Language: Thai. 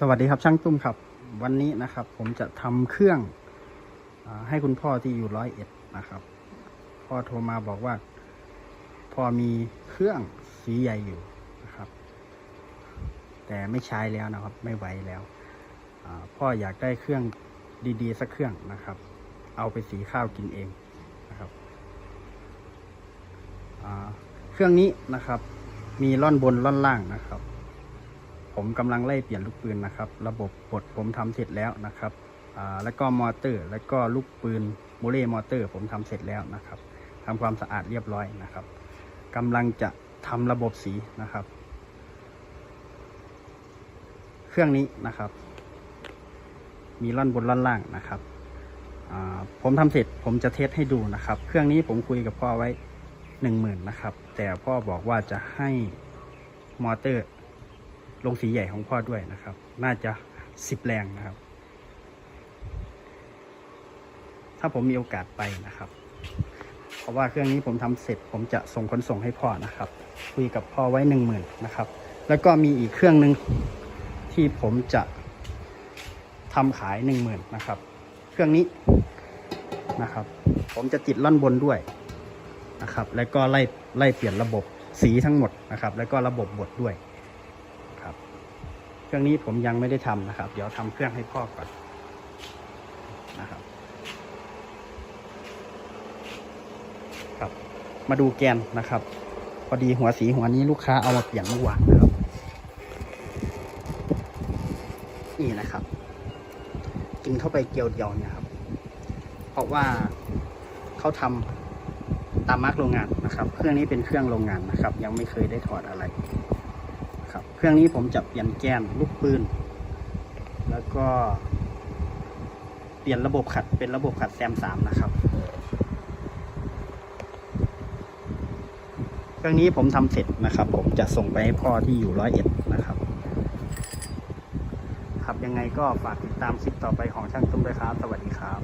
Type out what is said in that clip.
สวัสดีครับช่างตุ้มครับ วันนี้นะครับ ผมจะทำเครื่องอให้คุณพ่อที่อยู่ร้อยเอ็ดนะครับ พ่อโทรมาบอกว่าพอมีเครื่องสีใหญ่อยู่นะครับ แต่ไม่ใช้แล้วนะครับ ไม่ไหวแล้วอพ่ออยากได้เครื่องดีๆสักเครื่องนะครับ เอาไปสีข้าวกินเองนะครับเครื่องนี้นะครับ มีล่อนบนล่อนล่างนะครับ ผมกำลังไล่เปลี่ยนลูกปืนนะครับ ระบบปลดผมทำเสร็จแล้วนะครับแล้วก็มอเตอร์ แล้วก็ลูกปืนโมเล่มอเตอร์ ผมทำเสร็จแล้วนะครับทำความสะอาดเรียบร้อยนะครับกำลังจะทำระบบสีนะครับ เครื่องนี้นะครับ มีล่อนบนล่อนล่างนะครับผมทำเสร็จผมจะเทสให้ดูนะครับ เครื่องนี้ผมคุยกับพ่อไว้หนึ่งหมื่นนะครับ แต่พ่อบอกว่าจะให้มอเตอร์ ลงสีใหญ่ของพ่อด้วยนะครับ น่าจะสิบแรงนะครับ ถ้าผมมีโอกาสไปนะครับ เพราะว่าเครื่องนี้ผมทำเสร็จ ผมจะส่งขนส่งให้พ่อนะครับ คุยกับพ่อไว้หนึ่งหมื่นนะครับ แล้วก็มีอีกเครื่องหนึ่งที่ผมจะทำขายหนึ่งหมื่นนะครับ เครื่องนี้นะครับ ผมจะติดล่อนบนด้วยนะครับ แล้วก็ไล่ไล่เปลี่ยนระบบสีทั้งหมดนะครับ แล้วก็ระบบบดด้วย เครื่องนี้ผมยังไม่ได้ทำนะครับ เดี๋ยวทำเครื่องให้พ่อก่อนนะครับ ครับ มาดูแกนนะครับ พอดีหัวสีหัวนี้ลูกค้าเอามาเปลี่ยนเมื่อวานนะครับ นี่นะครับกินเข้าไปเกลียวเดียวเนี่ยครับ เพราะว่าเขาทำตามมาร์กโรงงานนะครับ เครื่องนี้เป็นเครื่องโรงงานนะครับ ยังไม่เคยได้ถอดอะไร ครับ เครื่องนี้ผมจะเปลี่ยนแกนลูกปืน แล้วก็เปลี่ยนระบบขัดเป็นระบบขัดแซมสามนะครับ เครื่องนี้ผมทำเสร็จนะครับ ผมจะส่งไปให้พ่อที่อยู่ร้อยเอ็ดนะครับครับยังไงก็ฝากติดตามคลิปต่อไปของช่างตุ้มด้วยครับ สวัสดีครับ